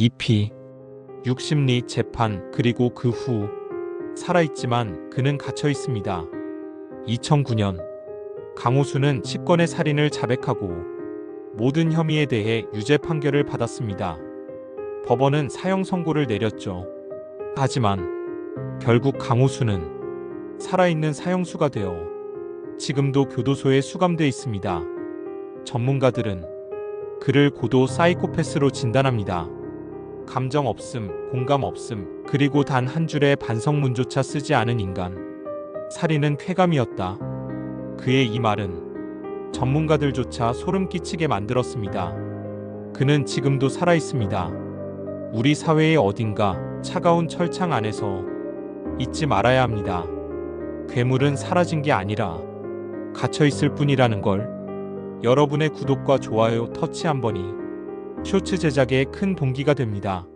2피 6심리 재판 그리고 그 후 살아있지만 그는 갇혀 있습니다. 2009년 강호수는 10건의 살인을 자백하고 모든 혐의에 대해 유죄 판결을 받았습니다. 법원은 사형 선고를 내렸죠. 하지만 결국 강호수는 살아있는 사형수가 되어 지금도 교도소에 수감돼 있습니다. 전문가들은 그를 고도 사이코패스로 진단합니다. 감정 없음, 공감 없음, 그리고 단 한 줄의 반성문조차 쓰지 않은 인간. 살인은 쾌감이었다. 그의 이 말은 전문가들조차 소름 끼치게 만들었습니다. 그는 지금도 살아 있습니다. 우리 사회의 어딘가 차가운 철창 안에서 잊지 말아야 합니다. 괴물은 사라진 게 아니라 갇혀 있을 뿐이라는 걸. 여러분의 구독과 좋아요 터치 한 번이 쇼츠 제작에 큰 동기가 됩니다.